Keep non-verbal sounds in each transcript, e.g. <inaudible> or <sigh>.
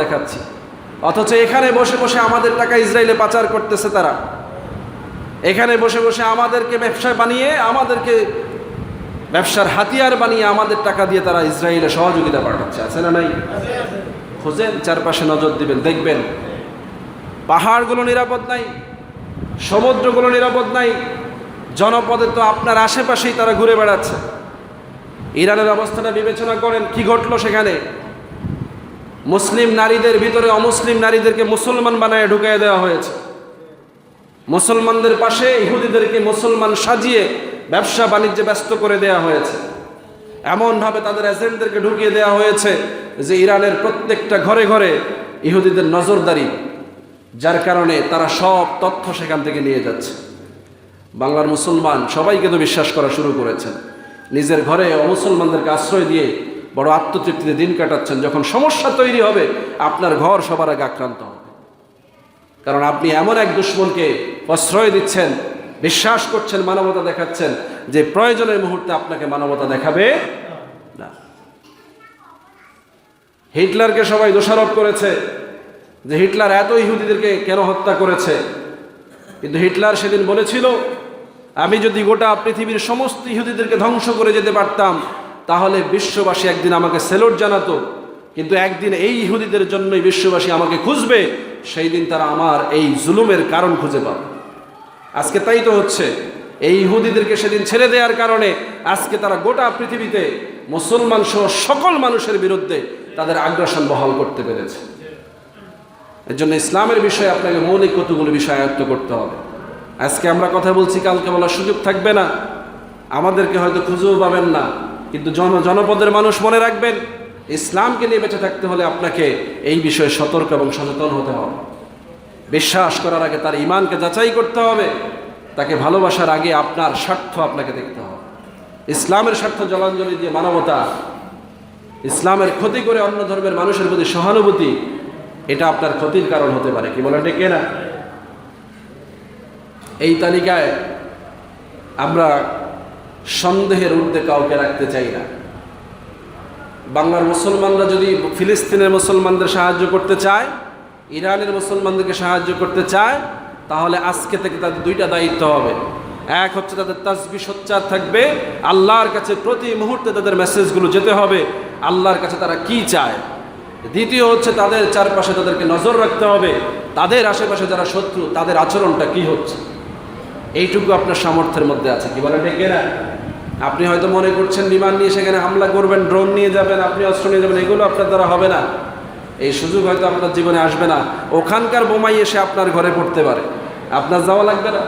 দেখাচ্ছি। অথচ এখানে বসে বসে আমাদের টাকা ইসরায়েলে পাচার করতেছে তারা। এখানে বসে বসে আমাদেরকে ব্যবসা বানিয়ে, আমাদেরকে ব্যবসার হাতিয়ার বানিয়ে আমাদের টাকা দিয়ে তারা ইসরায়েলে সহযোগিতা পাঠাচ্ছে। আছে না নাই? খোঁজেন, চারপাশে নজর দিবেন, দেখবেন। পাহাড়গুলো নিরাপদ নাই, সমুদ্রগুলো নিরাপদ নাই, জনপদে তো আপনার আশেপাশেই তারা ঘুরে বেড়াচ্ছে। ইরানের অবস্থাটা বিবেচনা করেন, কি ঘটলো সেখানে? মুসলিম নারীদের ভিতরে অমুসলিম নারীদেরকে মুসলমান বানায় ঢুকিয়ে দেওয়া হয়েছে। মুসলমানদের পাশে ইহুদিদেরকে মুসলমান সাজিয়ে ব্যবসা বাণিজ্যে ব্যস্ত করে দেওয়া হয়েছে। এমনভাবে তাদের এজেন্টদেরকে ঢুকিয়ে দেওয়া হয়েছে যে ইরানের প্রত্যেকটা ঘরে ঘরে ইহুদিদের নজরদারি, যার কারণে তারা সব তথ্য সেখান থেকে নিয়ে যাচ্ছে। বাংলার মুসলমান সবাইকে তো বিশ্বাস করা শুরু করেছেন নিজের ঘরে অমুসলমানদেরকে আশ্রয় দিয়ে বড় আত্মতৃপ্তিতে দিন কাটাচ্ছেন, যখন সমস্যা তৈরি হবে, আপনার ঘর সবার আগে আক্রান্ত হবে। কারণ আপনি এমন এক দুশ্মনকে প্রশ্রয় দিচ্ছেন, বিশ্বাস করছেন, মানবতা দেখাচ্ছেন, যে প্রয়োজনের মুহূর্তে আপনাকে মানবতা দেখাবে না। হিটলারকে সবাই দোষারোপ করেছে যে হিটলার এত ইহুদিদেরকে কেন হত্যা করেছে। কিন্তু হিটলার সেদিন বলেছিল, আমি যদি গোটা পৃথিবীর সমস্ত ইহুদিদেরকে ধ্বংস করে যেতে পারতাম তাহলে বিশ্ববাসী একদিন আমাকে সেলুট জানাতো, কিন্তু একদিন এই ইহুদিদের জন্যই বিশ্ববাসী আমাকে খুঁজবে, সেই দিন তারা আমার এই জুলুমের কারণ খুঁজে পাবে। আজকে তাই তো হচ্ছে, এই ইহুদিদেরকে সেদিন ছেড়ে দেওয়ার কারণে আজকে তারা গোটা পৃথিবীতে মুসলমান সহ সকল মানুষের বিরুদ্ধে তাদের আগ্রাসন বহাল করতে পেরেছে। এর জন্য ইসলামের বিষয়ে আপনাকে মৌলিক কতগুলো বিষয় আয়ত্ত করতে হবে। আজকে আমরা কথা বলছি, কালকে বলার সুযোগ থাকবে না। আমাদেরকে হয়তো খুঁজেও পাবেন না। কিন্তু জন, জনপদের মানুষ মনে রাখবেন, ইসলামকে নিয়ে বেঁচে থাকতে হলে আপনাকে এই বিষয়ে সতর্ক এবং সচেতন হতে হবে। বিশ্বাস করার আগে তার ইমানকে যাচাই করতে হবে, তাকে ভালোবাসার আগে আপনার স্বার্থ আপনাকে দেখতে হবে। ইসলামের স্বার্থ জলাঞ্জলি দিয়ে মানবতা, ইসলামের ক্ষতি করে অন্য ধর্মের মানুষের প্রতি সহানুভূতি, এটা আপনার ক্ষতির কারণ হতে পারে, কি বলেন ঠিক না এই তালিকায় আমরা সন্দেহের ঊর্ধ্বে কাউকে রাখতে চাই না। বাংলার মুসলমানরা যদি ফিলিস্তিনের মুসলমানদের সাহায্য করতে চায়, ইরানের মুসলমানদেরকে সাহায্য করতে চায়, তাহলে আজকে থেকে তাদের দুইটা দায়িত্ব হবে। এক হচ্ছে তাদের তাজবি সোচ্চার থাকবে, আল্লাহর কাছে প্রতি মুহূর্তে তাদের মেসেজগুলো যেতে হবে, আল্লাহর কাছে তারা কি চায়। দ্বিতীয় হচ্ছে তাদের চারপাশে তাদেরকে নজর রাখতে হবে, তাদের আশেপাশে যারা শত্রু, তাদের আচরণটা কি হচ্ছে? এইটুকু আপনার সামর্থ্যের মধ্যে আছে, কি বলে ডেকে না আপনি হয়তো মনে করছেন বিমান নিয়ে সেখানে হামলা করবেন ড্রোন নিয়ে যাবেন, আপনি অস্ত্র নিয়ে যাবেন, এগুলো আপনার দ্বারা হবে না। এই সুযোগ হয়তো আপনার জীবনে আসবে না। ওখানকার বোমাই এসে আপনার ঘরে পড়তে পারে। আপনার যাওয়া লাগবে না।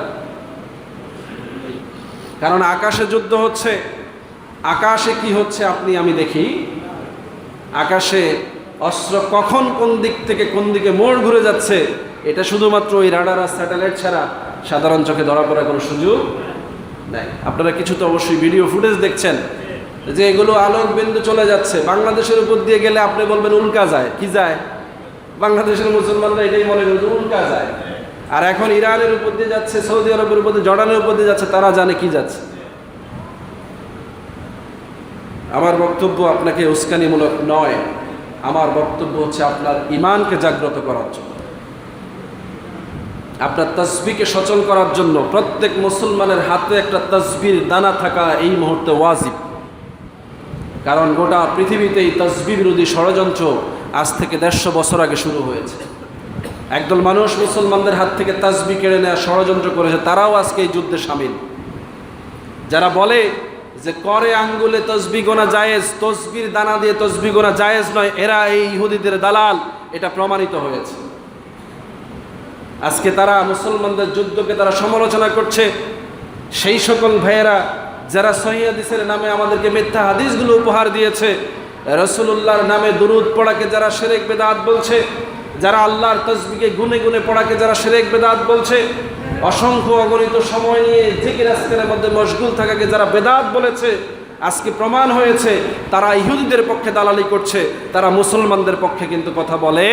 কারণ আকাশে যুদ্ধ হচ্ছে, আকাশে কি হচ্ছে আপনি, আমি দেখি। আকাশে অস্ত্র কখন কোন দিক থেকে কোন দিকে মোড় ঘুরে যাচ্ছে, এটা শুধুমাত্র ওই রাডার আর স্যাটেলাইট ছাড়া সাধারণ চোখে ধরা পড়ার কোনো সুযোগ নেই। আপনারা কিছু তো অবশ্যই ভিডিও ফুটেজ দেখছেন। যে এগুলো আলোক বিন্দু চলে যাচ্ছে। বাংলাদেশের উপর দিয়ে গেলে আপনি বলবেন উল্কা যায়। কি যায়? বাংলাদেশের মুসলমানরা এটাই মনে করে যে উল্কা যায়। আর এখন ইরানের উপর দিয়ে যাচ্ছে, সৌদি আরবের উপর দিয়ে, জর্ডানের উপর দিয়ে যাচ্ছে, তারা জানে কি যাচ্ছে। আমার বক্তব্য আপনাকে উস্কানিমূলক নয়। আমার বক্তব্য হচ্ছে আপনার ইমানকে জাগ্রত করার জন্য। আপনার তসবিকে সচল করার জন্য প্রত্যেক মুসলমানের হাতে একটা তসবির দানা থাকা এই মুহূর্তে ওয়াজিব। কারণ গোটা পৃথিবীতে এই তসবি বিরোধী ষড়যন্ত্র আজ থেকে দেড়শো বছর আগে শুরু হয়েছে। একদল মানুষ মুসলমানদের হাত থেকে তাসবি কেড়ে নেওয়া ষড়যন্ত্র করেছে, তারাও আজকে এই যুদ্ধে সামিল। যারা বলে যে করে আঙ্গুলে তসবি গোনা জায়েজ তসবির দানা দিয়ে তসবি গোনা জায়েজ নয়, এরা এই ইহুদিদের দালাল, এটা প্রমাণিত হয়েছে। আজকে তারা মুসলমানদের যুদ্ধকে তারা সমালোচনা করছে। সেই সকল ভাইয়েরা যারা সহিদিসের নামে আমাদেরকে মিথ্যা হাদিসগুলো উপহার দিয়েছে রসুল্লাহর নামে দুরুদ পড়াকে যারা সেরেক বেদাত বলছে, যারা আল্লাহর তসবিকে গুনে গুনে পড়াকে যারা সেরেক বেদাত বলছে, অসংখ্য অগণিত সময় নিয়ে জিকির আজকের মধ্যে মশগুল থাকাকে যারা বেদাত বলেছে, আজকে প্রমাণ হয়েছে, তারা ইহুদিদের পক্ষে দালালি করছে, তারা মুসলমানদের পক্ষে কিন্তু কথা বলে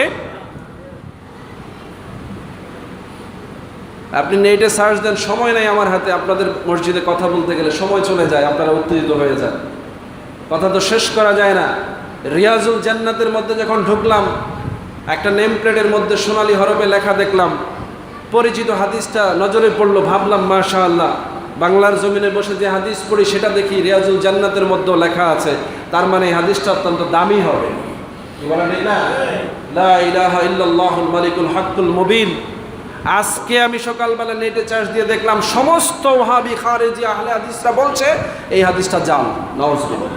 আপনি নেটে সার্চ দেন সময় নেই আমার হাতে আপনাদের মসজিদে কথা বলতে গেলে সময় চলে যায় আপনারা উত্তেজিত হয়ে যান। কথা তো শেষ করা যায় না। রিয়াজুল জান্নাতের মধ্যে যখন ঢুকলাম একটা নেম প্লেটের মধ্যে সোনালী হরফে লেখা দেখলাম পরিচিত হাদিসটা নজরে পড়ল ভাবলাম মাশা আল্লাহ বাংলার জমিনে বসে যে হাদিস পড়ি সেটা দেখি রিয়াজুল জান্নাতের মধ্যেও লেখা আছে। তার মানে এই হাদিসটা অত্যন্ত দামি হবে। বলা না? লা ইলাহা ইল্লাল্লাহুল মালিকুল হাক্কুল মুবিন। আজকে আমি সকালবেলা নেটে চার্জ দিয়ে দেখলাম সমস্ত ওহাবি খারেজি, আহলে হাদিসরা বলছে, এই হাদিসটা জাল নওয়াজবিল্লাহ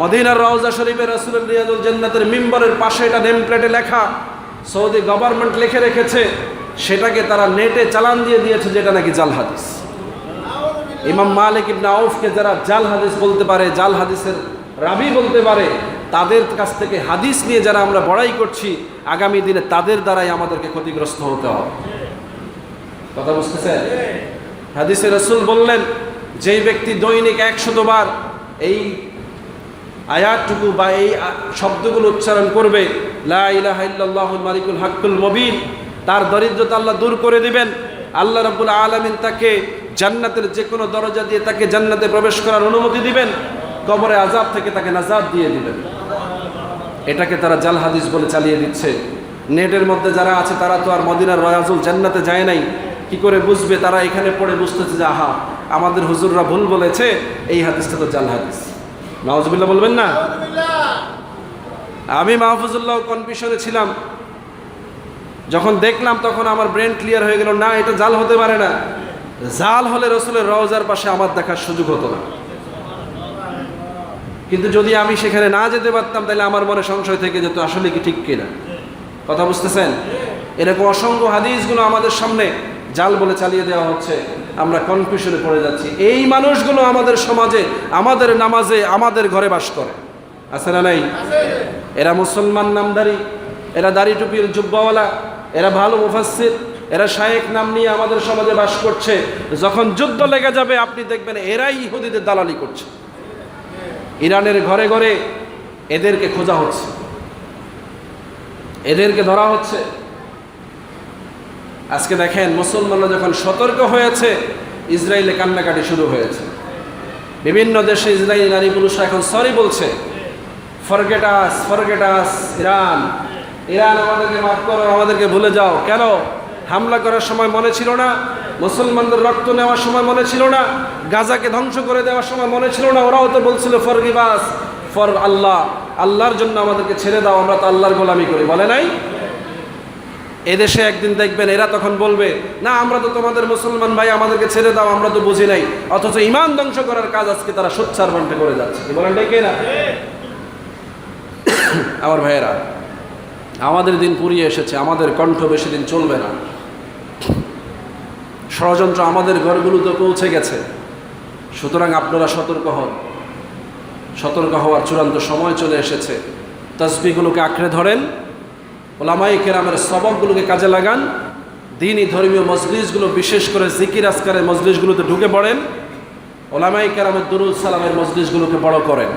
মদিনার রওজা শরীফের রাসূলুল রিয়াজুল জান্নাতের মিম্বরের পাশে এটা নেম প্লেটে লেখা, সৌদি গভর্নমেন্ট লিখে রেখেছে, সেটাকে তারা নেটে চালান দিয়ে দিয়েছে, যেটা নাকি জাল হাদিস। ইমাম মালিক ইবনে আউফকে যারা জাল হাদিস বলতে পারে, জাল হাদিসের রাবি বলতে পারে তাদের কাছ থেকে হাদিস নিয়ে যারা আমরা বড়াই করছি, আগামী দিনে তাদের দ্বারাই আমাদেরকে ক্ষতিগ্রস্ত হতে হবে। কথা বুঝতেছেন? হাদিসে রসুল বললেন, যেই ব্যক্তি দৈনিক একশতবার এই আয়াতটুকু বা এই শব্দগুলো উচ্চারণ করবে, লা ইলাহা ইল্লাল্লাহুল মালিকুল হাক্কুল মুবিন, তার দরিদ্রতা আল্লাহ দূর করে দিবেন। আল্লাহ রাব্বুল আলামিন তাকে জান্নাতের যে কোনো দরজা দিয়ে তাকে জান্নাতে প্রবেশ করার অনুমতি দিবেন। কবরে আজাব থেকে তাকে নাজাদ দিয়ে দিবেন। এটাকে তারা জাল হাদিস বলে চালিয়ে দিচ্ছে। নেটের মধ্যে যারা আছে, তারা তো আর মদিনার রয়াজুল জান্নাতে যায় নাই। কি করে বুঝবে? তারা এখানে পড়ে বুঝতেছে যে, আহা, আমাদের হুজুররা ভুল বলেছে, এই হাদিসটা তো জাল হাদিস। নওয়াজবিল্লাহ বলবেন না? আমি মাহফুজুল্লাহ কনফিউশনে ছিলাম। যখন দেখলাম, তখন আমার ব্রেন ক্লিয়ার হয়ে গেল, না, এটা জাল হতে পারে না। জাল হলে রসুলের রওজার পাশে আমার দেখার সুযোগ হতো না। কিন্তু যদি আমি সেখানে না যেতে পারতাম, তাহলে আমার মনে সংশয় থেকে যেত, আসলে কি ঠিক কিনা? কথা বুঝতেছেন? এরকম অসংখ্য হাদিসগুলো আমাদের সামনে জাল বলে চালিয়ে দেওয়া হচ্ছে। আমরা কনফিউশনে পড়ে যাচ্ছি। এই মানুষগুলো আমাদের সমাজে, আমাদের নামাজে, আমাদের ঘরে বাস করে। আছে না নাই? এরা মুসলমান নামধারী, এরা দাড়ি টুপির জুব্বাওয়ালা, এরা ভালো মুফাসসির, এরা শায়েক নাম নিয়ে আমাদের সমাজে বাস করছে। যখন যুদ্ধ লেগে যাবে, আপনি দেখবেন এরাই ইহুদিদের দালালি করছে। ইরানের ঘরে ঘরে এদেরকে খোঁজা হচ্ছে। এদেরকে ধরা হচ্ছে। আজকে দেখেন, মুসলমানরা যখন সতর্ক হয়েছে, ইসরায়েলে কান্নাকাটি শুরু হয়েছে। বিভিন্ন দেশে ইসরায়েলি নারী পুরুষরা এখন সরি বলছে forget us forget Iran Iran আমাদেরকে মাফ করো, আমাদেরকে ভুলে যাও। কেন? হামলা করার সময় মনে ছিল না? মুসলমানদের রক্ত নেওয়ার সময় মনে ছিল না, গাজাকে ধ্বংস করে দেওয়ার সময় মনে ছিল না, ওরাও তো বলছিল ফরগিবাস ফর আল্লাহ, আল্লাহর জন্য আমাদেরকে ছেড়ে দাও, আমরা তো আল্লাহর গোলামি করি। বলে নাই? এদেশে একদিন দেখবেন, এরা তখন বলবে, না, আমরা তো তোমাদের মুসলমান ভাই, আমাদেরকে ছেড়ে দাও, আমরা তো বুঝি নাই। অথচ ইমান ধ্বংস করার কাজ আজকে তারা সোচ্চার বান্টে করে যাচ্ছে। কি বলেন কে না <coughs> আমার ভাইয়েরা, আমাদের দিন পুরিয়ে এসেছে, আমাদের কণ্ঠ বেশি দিন চলবে না। ষড়যন্ত্র আমাদের ঘরগুলোতে পৌঁছে গেছে। সুতরাং আপনারা সতর্ক হন। সতর্ক হওয়ার চূড়ান্ত সময় চলে এসেছে। তসবিগুলোকে আঁকড়ে ধরেন। ওলামাই কেরামের সবকগুলোকে কাজে লাগান। দিনই ধর্মীয় মজলিসগুলো, বিশেষ করে জিকির আসকারের মজলিসগুলোতে ঢুকে পড়েন। ওলামাই কেরামের দুরুল সালামের মজলিসগুলোকে বড় করেন।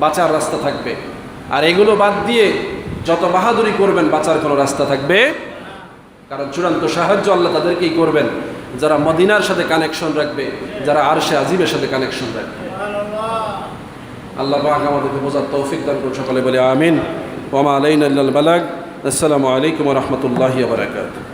বাঁচার রাস্তা থাকবে। আর এগুলো বাদ দিয়ে যত বাহাদুরি করবেন, বাঁচার কোনো রাস্তা থাকবে কারণ চূড়ান্ত সাহায্য আল্লাহ তাদেরকেই করবেন। যারা মদিনার সাথে কানেকশন রাখবে, যারা আরশে আজিবের সাথে কানেকশন রাখবে। আল্লাহ আমাদেরকে বোঝার তৌফিক দান করুন, সকলে বলে আমিন। ওমা আলাইন আল্লাহ বালাগ। আসসালামু আলাইকুম রহমতুল্লাহ বারাকাতুহ।